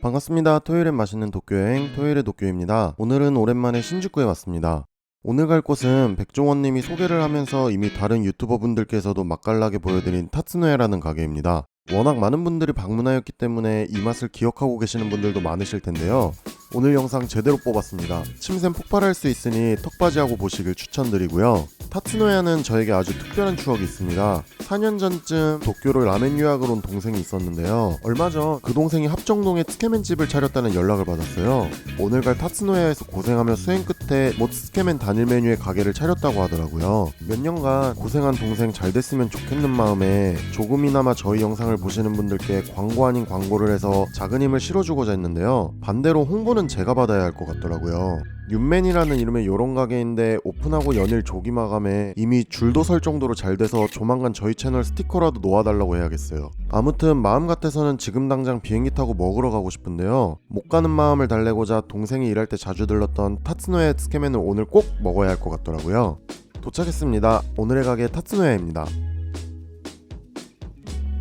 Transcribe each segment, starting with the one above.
반갑습니다. 토요일엔 맛있는 도쿄여행 토요일의 도쿄입니다. 오늘은 오랜만에 신주쿠에 왔습니다. 오늘 갈 곳은 백종원님이 소개를 하면서 이미 다른 유튜버 분들께서도 맛깔나게 보여드린 타츠노야라는 가게입니다. 워낙 많은 분들이 방문하였기 때문에 이 맛을 기억하고 계시는 분들도 많으실 텐데요. 오늘 영상 제대로 뽑았습니다. 침샘 폭발할 수 있으니 턱받이하고 보시길 추천드리고요. 타츠노야는 저에게 아주 특별한 추억이 있습니다. 4년 전쯤 도쿄로 라멘 유학을 온 동생이 있었는데요. 얼마 전 그 동생이 합정동에 트케멘 집을 차렸다는 연락을 받았어요. 오늘 갈 타츠노야에서 고생하며 수행 끝에 못 스케멘 단일 메뉴의 가게를 차렸다고 하더라고요. 몇 년간 고생한 동생 잘 됐으면 좋겠는 마음에 조금이나마 저희 영상을 보시는 분들께 광고 아닌 광고를 해서 작은 힘을 실어주고자 했는데요. 반대로 홍보는 제가 받아야 할 것 같더라고요. 윤맨이라는 이름의 요런 가게인데 오픈하고 연일 조기 마감에 이미 줄도 설 정도로 잘 돼서 조만간 저희 채널 스티커라도 놓아달라고 해야겠어요. 아무튼 마음 같아서는 지금 당장 비행기 타고 먹으러 가고 싶은데요. 못 가는 마음을 달래고자 동생이 일할 때 자주 들렀던 타츠노야 스케맨을 오늘 꼭 먹어야 할 것 같더라고요. 도착했습니다. 오늘의 가게 타츠노야입니다.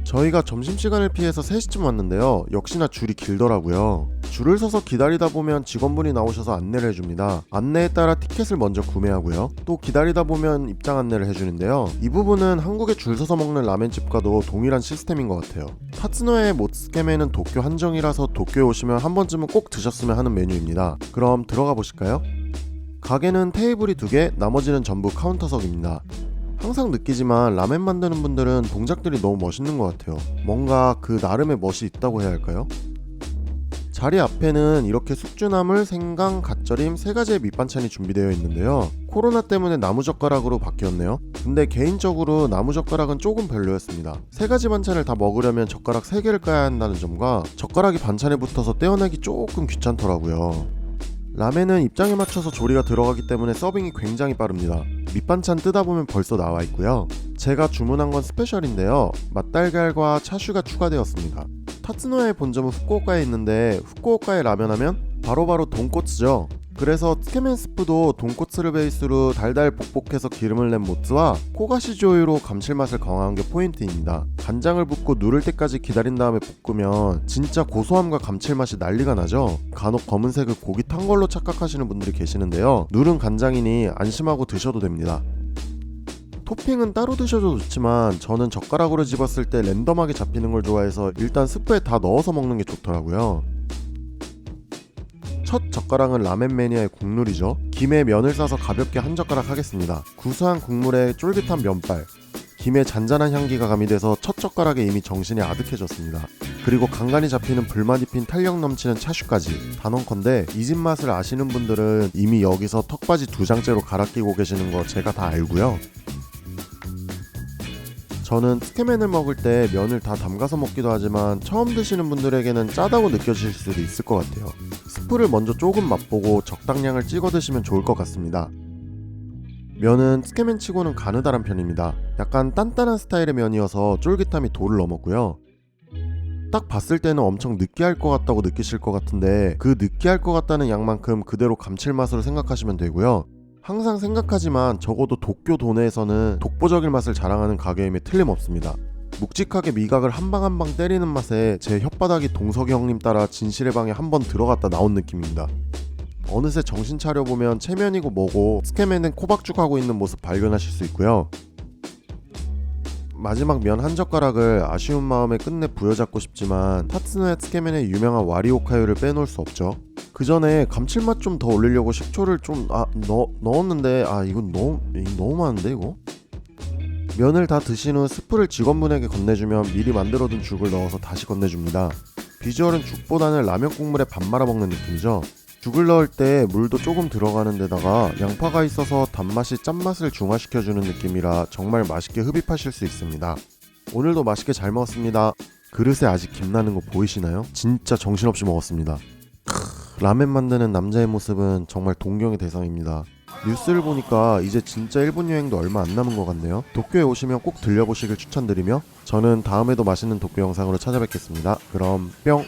저희가 점심시간을 피해서 3시쯤 왔는데요. 역시나 줄이 길더라고요. 줄을 서서 기다리다 보면 직원분이 나오셔서 안내를 해줍니다. 안내에 따라 티켓을 먼저 구매하고요. 또 기다리다 보면 입장 안내를 해주는데요. 이 부분은 한국에 줄 서서 먹는 라멘집과도 동일한 시스템인 것 같아요. 타츠노의 모츠케메는 도쿄 한정이라서 도쿄에 오시면 한 번쯤은 꼭 드셨으면 하는 메뉴입니다. 그럼 들어가 보실까요? 가게는 테이블이 두 개, 나머지는 전부 카운터석입니다. 항상 느끼지만 라멘 만드는 분들은 동작들이 너무 멋있는 것 같아요. 뭔가 그 나름의 멋이 있다고 해야 할까요? 자리 앞에는 이렇게 숙주나물, 생강, 갓절임 세 가지의 밑반찬이 준비되어 있는데요. 코로나 때문에 나무젓가락으로 바뀌었네요. 근데 개인적으로 나무젓가락은 조금 별로였습니다. 세 가지 반찬을 다 먹으려면 젓가락 세 개를 까야 한다는 점과 젓가락이 반찬에 붙어서 떼어내기 조금 귀찮더라고요. 라멘은 입장에 맞춰서 조리가 들어가기 때문에 서빙이 굉장히 빠릅니다. 밑반찬 뜨다 보면 벌써 나와 있고요. 제가 주문한 건 스페셜인데요. 맛달걀과 차슈가 추가되었습니다. 타츠노야의 본점은 후쿠오카에 있는데 후쿠오카에 라면 하면 바로바로 돈코츠죠. 그래서 트케멘 스프도 돈코츠를 베이스로 달달 복복해서 기름을 낸 모츠와 코가시조유로 감칠맛을 강화한 게 포인트입니다. 간장을 붓고 누를 때까지 기다린 다음에 볶으면 진짜 고소함과 감칠맛이 난리가 나죠. 간혹 검은색을 고기 탄 걸로 착각하시는 분들이 계시는데요. 누른 간장이니 안심하고 드셔도 됩니다. 토핑은 따로 드셔도 좋지만 저는 젓가락으로 집었을 때 랜덤하게 잡히는 걸 좋아해서 일단 스프에 다 넣어서 먹는 게 좋더라고요. 첫 젓가락은 라멘 매니아의 국룰이죠. 김에 면을 싸서 가볍게 한 젓가락 하겠습니다. 구수한 국물에 쫄깃한 면발, 김의 잔잔한 향기가 가미돼서 첫 젓가락에 이미 정신이 아득해졌습니다. 그리고 간간히 잡히는 불맛 입힌 탄력 넘치는 차슈까지 단언컨대 이 집 맛을 아시는 분들은 이미 여기서 턱받이 두 장째로 갈아 끼고 계시는 거 제가 다 알고요. 저는 스케맨을 먹을 때 면을 다 담가서 먹기도 하지만 처음 드시는 분들에게는 짜다고 느껴지실 수도 있을 것 같아요. 스프를 먼저 조금 맛보고 적당량을 찍어 드시면 좋을 것 같습니다. 면은 스케맨 치고는 가느다란 편입니다. 약간 단단한 스타일의 면이어서 쫄깃함이 도를 넘었고요. 딱 봤을 때는 엄청 느끼할 것 같다고 느끼실 것 같은데 그 느끼할 것 같다는 양만큼 그대로 감칠맛으로 생각하시면 되고요. 항상 생각하지만 적어도 도쿄 도내에서는 독보적인 맛을 자랑하는 가게임에 틀림없습니다. 묵직하게 미각을 한 방 한 방 때리는 맛에 제 혓바닥이 동석이 형님 따라 진실의 방에 한 번 들어갔다 나온 느낌입니다. 어느새 정신 차려 보면 체면이고 뭐고 스케맨은 코박죽하고 있는 모습 발견하실 수 있고요. 마지막 면 한 젓가락을 아쉬운 마음에 끝내 부여잡고 싶지만 타츠노야 스케맨의 유명한 와리오카유를 빼놓을 수 없죠. 그 전에 감칠맛 좀 더 올리려고 식초를 좀 아 넣, 넣었는데 아 이건 너무 너무 많은데 이거 면을 다 드신 후 스프를 직원분에게 건네주면 미리 만들어둔 죽을 넣어서 다시 건네줍니다. 비주얼은 죽보다는 라면 국물에 밥 말아 먹는 느낌이죠. 죽을 넣을 때 물도 조금 들어가는 데다가 양파가 있어서 단맛이 짠맛을 중화시켜주는 느낌이라 정말 맛있게 흡입하실 수 있습니다. 오늘도 맛있게 잘 먹었습니다. 그릇에 아직 김 나는 거 보이시나요? 진짜 정신없이 먹었습니다. 크, 라멘 만드는 남자의 모습은 정말 동경의 대상입니다. 뉴스를 보니까 이제 진짜 일본 여행도 얼마 안 남은 것 같네요. 도쿄에 오시면 꼭 들려보시길 추천드리며 저는 다음에도 맛있는 도쿄 영상으로 찾아뵙겠습니다. 그럼 뿅!